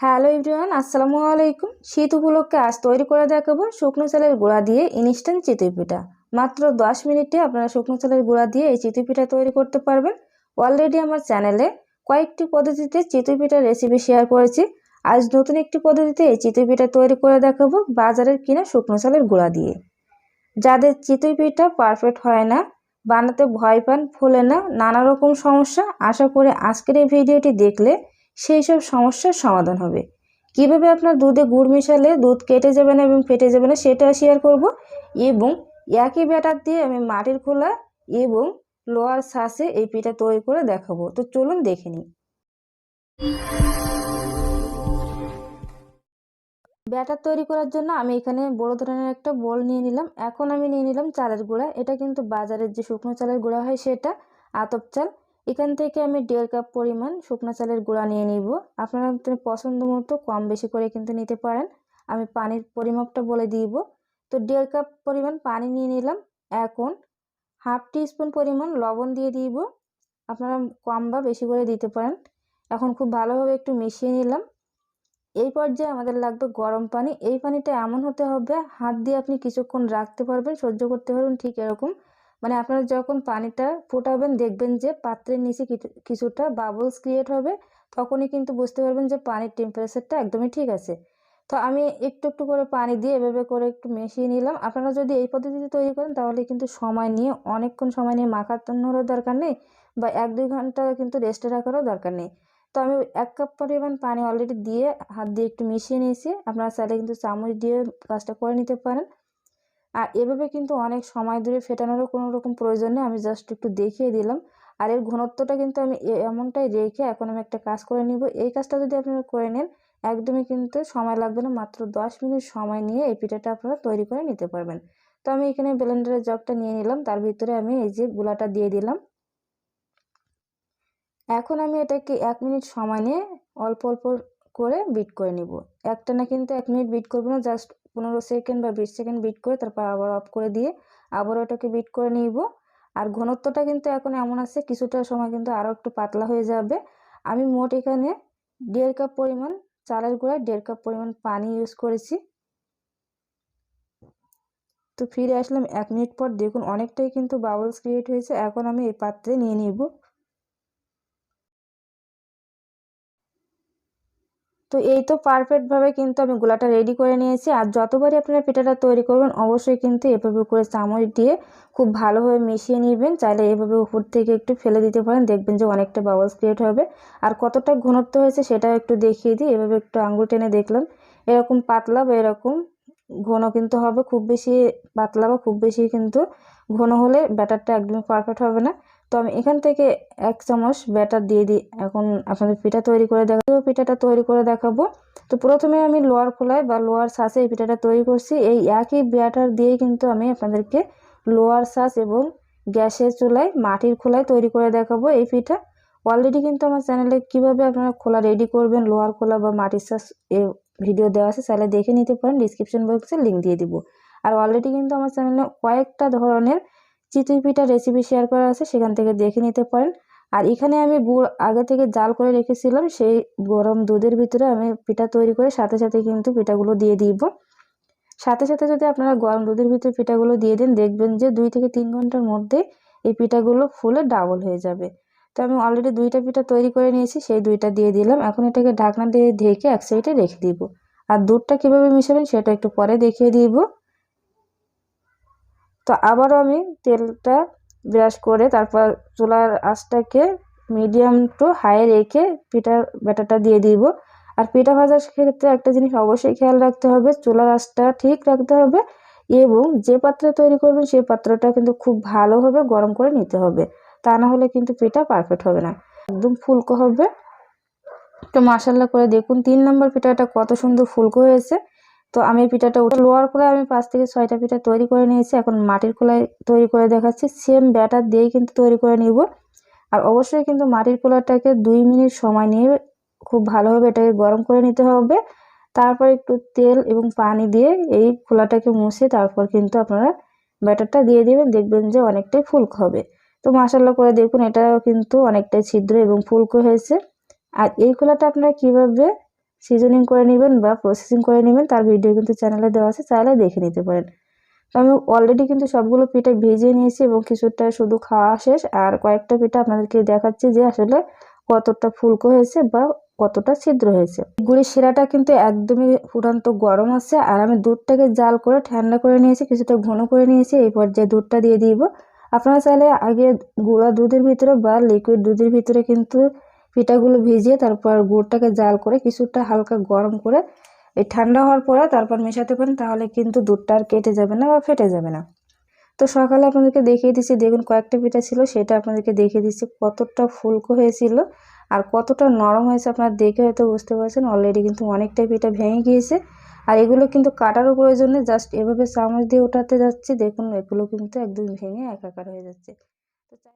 Hello everyone, আসসালামু আলাইকুম। শীত উপলক্ষে আজ তৈরি করে দেখাবো শুকনো চালের গুঁড়া দিয়ে ইনস্ট্যান্ট চিতই পিঠা। মাত্র দশ মিনিটে আপনারা শুকনো চালের গুঁড়া দিয়ে এই চিতই পিঠা তৈরি করতে পারবেন। অলরেডি আমার চ্যানেলে কয়েকটি পদ্ধতিতে চিতই পিঠার রেসিপি শেয়ার করেছি। আজ নতুন একটি পদ্ধতিতে এই চিতই পিঠা তৈরি করে দেখাবো বাজারের কিনা শুকনো চালের গুঁড়া দিয়ে। যাদের চিতই পিঠা পারফেক্ট হয় না, বানাতে ভয় পান, ফোলে না, নানা রকম সমস্যা, আশা করি আজকের এই ভিডিওটি দেখলে সেই সব সমস্যার সমাধান হবে। কীভাবে আপনার দুধে গুড় মেশালে দুধ কেটে যাবে না এবং ফেটে যাবে না সেটা শেয়ার করব এবং একই ব্যাটার দিয়ে আমি মাটির খোলা এবং লোয়ার শ্বাসে এই পিঠা তৈরি করে দেখাবো। তো চলুন দেখে নিই। ব্যাটার তৈরি করার জন্য আমি এখানে বড় ধরনের একটা বোল নিয়ে নিলাম। এখন আমি নিয়ে নিলাম চালের গুঁড়া। এটা কিন্তু বাজারের যে শুকনো চালের গুঁড়া হয় সেটা আতপ চাল। এখান থেকে আমি দেড় কাপ পরিমাণ শুকনো চালের গুঁড়া নিয়ে নিব। আপনারা পছন্দ মতো কম বেশি করে কিন্তু নিতে পারেন। আমি পানির পরিমাপটা বলে দিব। তো দেড় কাপ পরিমাণ পানি নিয়ে নিলাম। এখন হাফ টি স্পুন পরিমাণ লবণ দিয়ে দিব। আপনারা কম বা বেশি করে দিতে পারেন। এখন খুব ভালোভাবে একটু মিশিয়ে নিলাম। এই পর্যায়ে আমাদের লাগবে গরম পানি। এই পানিটা এমন হতে হবে, হাত দিয়ে আপনি কিছুক্ষণ রাখতে পারবেন, সহ্য করতে পারবেন, ঠিক এরকম। মানে আপনারা যখন পানিটা ফোটাবেন, দেখবেন যে পাত্রের নিচে কিছুটা বাবলস ক্রিয়েট হবে, তখনই কিন্তু বুঝতে পারবেন যে পানির টেম্পারেচারটা একদমই ঠিক আছে। তো আমি একটু একটু করে পানি দিয়ে এভাবে করে একটু মিশিয়ে নিলাম। আপনারা যদি এই পদ্ধতিতে তৈরি করেন, তাহলে কিন্তু সময় নিয়ে, অনেকক্ষণ সময় নিয়ে মাখানোরও দরকার নেই বা এক, দুই ঘণ্টা কিন্তু রেস্টে রাখারও দরকার নেই। তো আমি এক কাপ পরিমাণ পানি অলরেডি দিয়ে হাত দিয়ে একটু মিশিয়ে নিয়েছি। আপনারা চাইলে কিন্তু চামচ দিয়ে কাজটা করে নিতে পারেন। আর এভাবে কিন্তু অনেক সময় ধরে ফেটানোরও কোনো রকম প্রয়োজন নেই। আমি জাস্ট একটু দেখিয়ে দিলাম। আর এর ঘনত্বটা কিন্তু আমি এমনটাই রেখে এখন আমি একটা কাজ করে নিব। এই কাজটা যদি আপনারা করে নেন, একদমই কিন্তু সময় লাগবে না। মাত্র দশ মিনিট সময় নিয়ে এই পিঠাটা আপনারা তৈরি করে নিতে পারবেন। তো আমি এখানে ব্লেন্ডারের জগটা নিয়ে নিলাম। তার ভিতরে আমি এই যে গুলাটা দিয়ে দিলাম। এখন আমি এটাকে এক মিনিট সময় নিয়ে অল্প অল্প করে বিট করে নিব। একটা না কিন্তু এক মিনিট বিট করব না জাস্ট পনেরো সেকেন্ড বা বিশ সেকেন্ড বিট করে তারপর আবার অফ করে দিয়ে আবার ওটাকে বিট করে নিব। আর ঘনত্বটা কিন্তু এখন এমন আছে, কিছুটা সময় কিন্তু আরও একটু পাতলা হয়ে যাবে। আমি মোট এখানে দেড় কাপ পরিমাণ চালের গুঁড়ায় দেড় কাপ পরিমাণ পানি ইউজ করেছি। তো ফিরে আসলাম এক মিনিট পর। দেখুন, অনেকটাই কিন্তু বাবলস ক্রিয়েট হয়েছে। এখন আমি এই পাত্রে নিয়ে নিব। তো এই তো পারফেক্টভাবে কিন্তু আমি গোলাটা রেডি করে নিয়েছি। আর যতবারই আপনারা পিঠাটা তৈরি করবেন, অবশ্যই কিন্তু এভাবে করে চামচ দিয়ে খুব ভালোভাবে মিশিয়ে নেবেন। চাইলে এভাবে উপর থেকে একটু ফেলে দিতে পারেন। দেখবেন যে অনেকটা বাবলস ক্রিয়েট হবে। আর কতটা ঘনত্ব হয়েছে সেটাও একটু দেখিয়ে দিই। এভাবে একটু আঙুল টেনে দেখলাম। এরকম পাতলা বা এরকম ঘন কিন্তু হবে। খুব বেশি পাতলা বা খুব বেশি কিন্তু ঘন হলে ব্যাটারটা একদমই পারফেক্ট হবে না। তো আমি এখান থেকে এক চামচ ব্যাটার দিয়ে দিই। এখন আপনাদের পিঠা তৈরি করে দেখাবো পিঠাটা তৈরি করে দেখাবো। তো প্রথমে আমি লোয়ার খোলায় বা লোয়ার শ্বাসে এই পিঠাটা তৈরি করছি। এই একই ব্যাটার দিয়েই কিন্তু আমি আপনাদেরকে লোয়ার শ্বাস এবং গ্যাসের চুলায় মাটির খোলায় তৈরি করে দেখাবো এই পিঠা। অলরেডি কিন্তু আমার চ্যানেলে কীভাবে আপনারা খোলা রেডি করবেন, লোয়ার খোলা বা মাটির শ্বাস এ ভিডিও দেওয়া আছে, চাইলে দেখে নিতে পারেন। ডিসক্রিপশন বক্সে লিঙ্ক দিয়ে দিব। আর অলরেডি কিন্তু আমার চ্যানেলে কয়েকটা ধরনের চিতই পিঠা রেসিপি শেয়ার করা আছে, সেখান থেকে দেখে নিতে পারেন। আর এখানে আমি গুড় আগে থেকে জাল করে রেখেছিলাম, সেই গরম দুধের ভিতরে আমি পিঠা তৈরি করে সাথে সাথে কিন্তু পিঠাগুলো দিয়ে দিব। সাথে সাথে যদি আপনারা গরম দুধের ভিতরে পিঠাগুলো দিয়ে দেন, দেখবেন যে দুই থেকে তিন ঘণ্টার মধ্যে এই পিঠাগুলো ফুলে ডাবল হয়ে যাবে। তো আমি অলরেডি দুইটা পিঠা তৈরি করে নিয়েছি, সেই দুইটা দিয়ে দিলাম। এখন এটাকে ঢাকনা দিয়ে ঢেকে এক সাইডে রেখে দিব। আর দুধটা কীভাবে মিশাবেন, সেটা একটু পরে দেখিয়ে দিব। তো আবারও আমি তেলটা ব্রাশ করে তারপর চুলার আঁচটাকে মিডিয়াম টু হাই রেখে পিঠা ব্যাটারটা দিয়ে দিব। আর পিঠা ভাজার ক্ষেত্রে একটা জিনিস অবশ্যই খেয়াল রাখতে হবে, চুলার আঁচটা ঠিক রাখতে হবে এবং যে পাত্রে তৈরি করবেন সেই পাত্রটা কিন্তু খুব ভালোভাবে গরম করে নিতে হবে। তা না হলে কিন্তু পিঠা পারফেক্ট হবে না। একদম ফুলকো হবে। তো মাসাল্লা করে দেখুন, তিন নম্বর পিঠাটা কত সুন্দর ফুলকো হয়েছে। তো আমি পিঠাটা উঠে লোয়ার করে আমি পাঁচ থেকে ছয়টা পিঠা তৈরি করে নিয়েছি। এখন মাটির খোলায় তৈরি করে দেখাচ্ছি। সেম ব্যাটার দিয়েই কিন্তু তৈরি করে নিব। আর অবশ্যই কিন্তু মাটির খোলাটাকে দুই মিনিট সময় নিয়ে খুব ভালোভাবে এটাকে গরম করে নিতে হবে। তারপর একটু তেল এবং পানি দিয়ে এই খোলাটাকে মুছে তারপর কিন্তু আপনারা ব্যাটারটা দিয়ে দেবেন। দেখবেন যে অনেকটাই ফুলকো হবে। তো মশাল্লা করে দেখুন, এটাও কিন্তু অনেকটাই ছিদ্র এবং ফুলকো হয়েছে। আর এই খোলাটা আপনারা কীভাবে সিজনিং করে নেবেন বা প্রসেসিং করে নেবেন, তার ভিডিও কিন্তু চ্যানেলে দেওয়া আছে, চাইলে দেখে নিতে পারেন। তো আমি অলরেডি কিন্তু সবগুলো পিঠা ভেজে নিয়েছি এবং কিছুটা শুধু খাওয়া শেষ, আর কয়েকটা পিঠা আপনাদেরকে দেখাচ্ছি যে আসলে কতটা ফুলকো হয়েছে বা কতটা ছিদ্র হয়েছে। গুড়ির শিরাটা কিন্তু একদমই ফুটান্ত গরম আছে, আর আমি দুধটাকে জাল করে ঠান্ডা করে নিয়েছি, কিছুটা ঘন করে নিয়েছি, এই পর্যায়ে দুধটা দিয়ে দিব। আপনারা চাইলে আগে গুঁড়া দুধের ভিতরে বা লিকুইড দুধের ভিতরে কিন্তু পিঠাগুলো ভিজিয়ে তারপর গুড়টাকে জাল করে কিছুটা হালকা গরম করে, এই ঠান্ডা হওয়ার পরে তারপর মেশাতে পারেন, তাহলে কিন্তু দুধটা আর কেটে যাবে না বা ফেটে যাবে না। তো সকালে আপনাদেরকে দেখিয়ে দিচ্ছি, দেখুন কয়েকটা পিঠা ছিল, সেটা আপনাদেরকে দেখিয়ে দিচ্ছি কতটা ফুলকো হয়েছিল আর কতটা নরম হয়েছে, আপনারা দেখে হয়তো বুঝতে পারছেন অলরেডি কিন্তু অনেকটাই পিঠা ভেঙে গিয়েছে। আর এগুলো কিন্তু কাটারও প্রয়োজনে জাস্ট এভাবে চামচ দিয়ে ওঠাতে যাচ্ছি, দেখুন এগুলো কিন্তু একদম ভেঙে একাকার হয়ে যাচ্ছে।